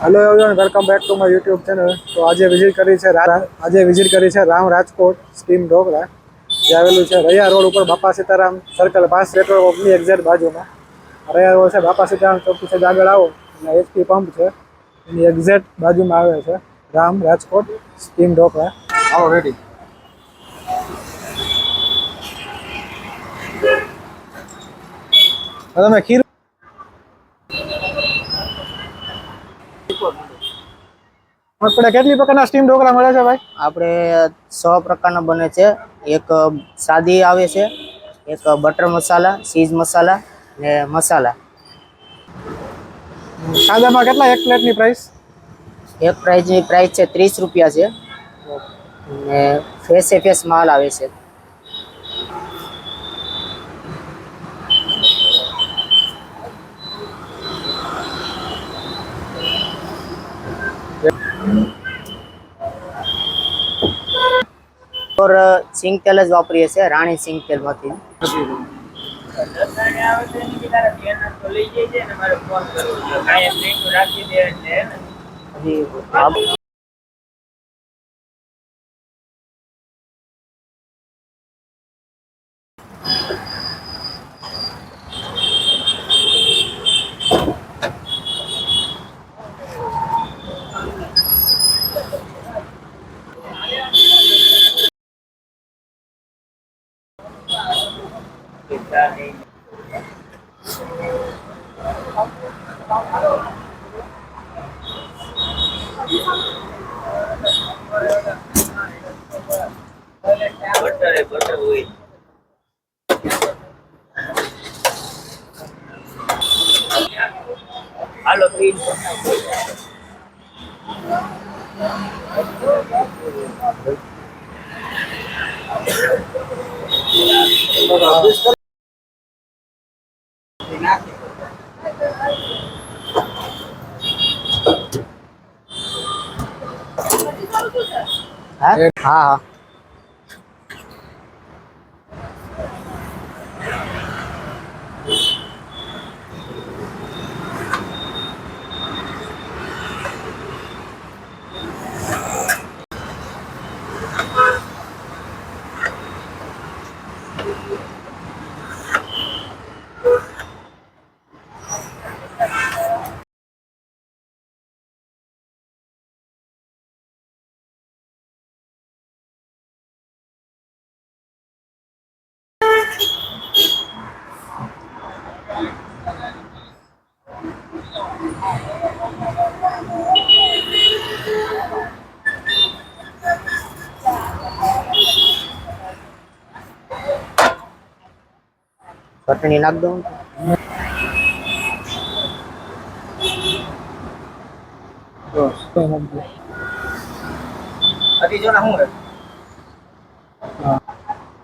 hello everyone welcome back to my YouTube channel તો આજે visit કરી છે રા- આજે વિઝિટ કરી છે રામ રાજકોટ સ્ટીમ ઢોકળા જે આવેલું છે રૈયા રોડ ઉપર બાપા સીતારામ સર્કલ પાસ પેટ્રોલ પંપની એક્ઝેક્ટ બાજુમાં રૈયા રોડ છે બાપા સીતારામ ચોકથી છે આગળ આવો એટલે એચપી પંપ છે એની એક્ઝેક્ટ બાજુમાં આવે છે રામ રાજકોટ સ્ટીમ ઢોકળા આવો રેડી તમે ખીર આપણે કેટલી પ્રકારના સ્ટીમ ઢોકળા મળે છે ભાઈ? આપણે સો પ્રકારના બને છે. એક સાદી આવે છે એક બટર મસાલા ચીઝ મસાલા ને મસાલા. સાદામાં કેટલા એક પ્લેટની પ્રાઇસ એક પ્રાઇસની પ્રાઇસ છે ત્રીસ રૂપિયા છે. ને ફેસે ફેસ માલ આવે છે. ઓર સિંગ તેલ જ વાપરીએ છીએ રાણી સિંગ તેલમાંથી હજી આ- હા 哎呢卡 ચટણી નાખ દઉં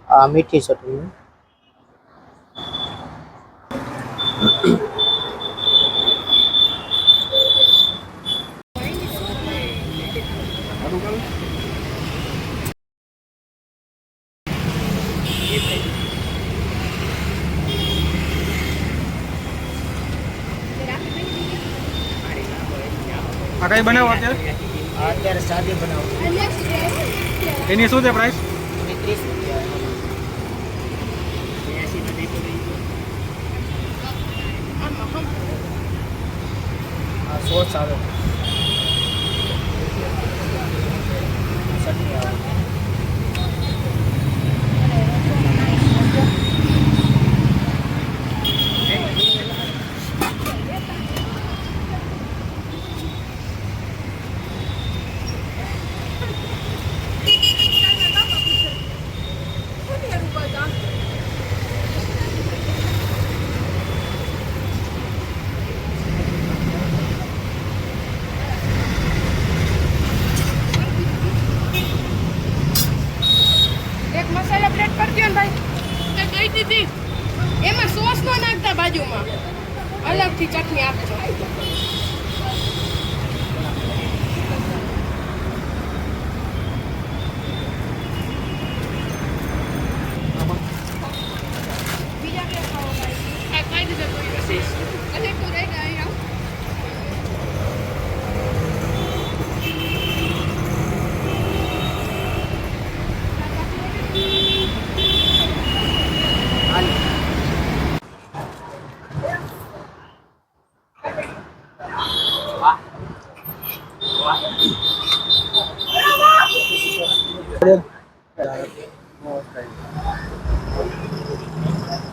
આ મીઠી ચટણી આ કઈ બનાવો અત્યારે? અત્યારે સાદી બનાવો. એની શું છે પ્રાઇસ ત્રીસ રૂપિયા. સોસ આવે ચટણી આવે એક દો ને ભાઈ? તે દીધી? એમાં સોસ નો નાખતા બાજુમાં. અલગથી ચટણી આપજો.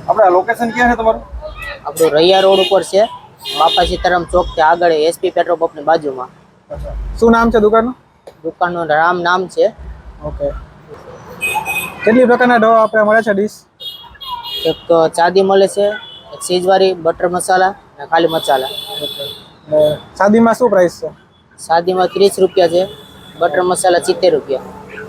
આપણે લોકેશન ક્યાં છે તમારું આપણું રૈયા રોડ ઉપર છે બાપા સીતારામ ચોક થી આગળ એસપી પેટ્રોલ પંપની બાજુમાં શું નામ છે દુકાનનું દુકાનનું રામ નામ છે ઓકે કેટલી પ્રકારના ઢો આપણે મળે છે ડીશ એક ચાદી મળે છે એક ચીઝવાળી બટર મસાલા અને ખાલી મસાલા ને સાદીમાં શું પ્રાઇસ છે સાદીમાં ત્રીસ રૂપિયા છે બટર મસાલા સિત્તેર રૂપિયા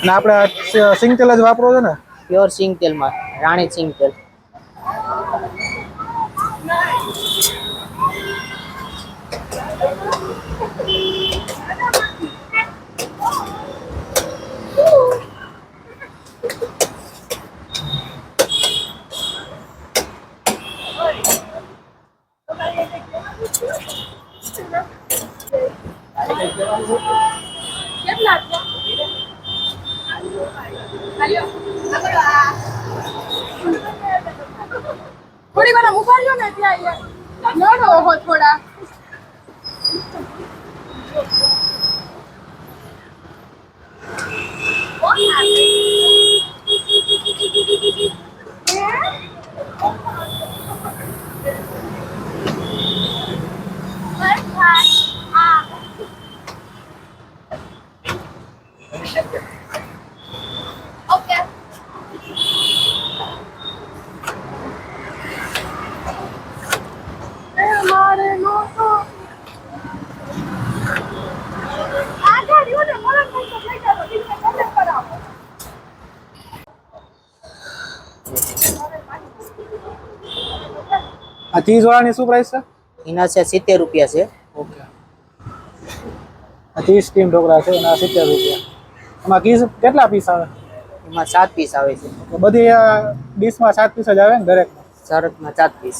અને આપણે સિંગ તેલ જ વાપરો છો ને? પ્યોર સિંગ તેલમાં રાણી સિંગ તેલ કેટલા છે હાલ્યો આગળ આ. થોડી વાર ઊભા રહ્યો ને ત્યાં લડો હો થોડા. ચીઝ વાળાની શું પ્રાઇસ છે? એના છે સિત્તેર રૂપિયા છે. ઓકે. આ ચીઝ સ્ટીમ ઢોકળા છે એના સિત્તેર રૂપિયા. એમાં કીઝ કેટલા પીસ આવે? એમાં સાત પીસ આવે છે. બધી ડીશમાં સાત પીસ જ આવે ને દરેક સરતમાં સાત પીસ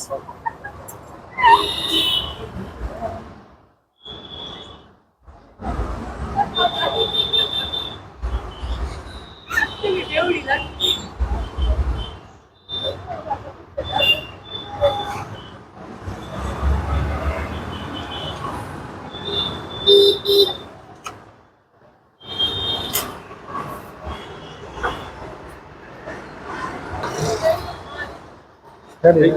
சரி.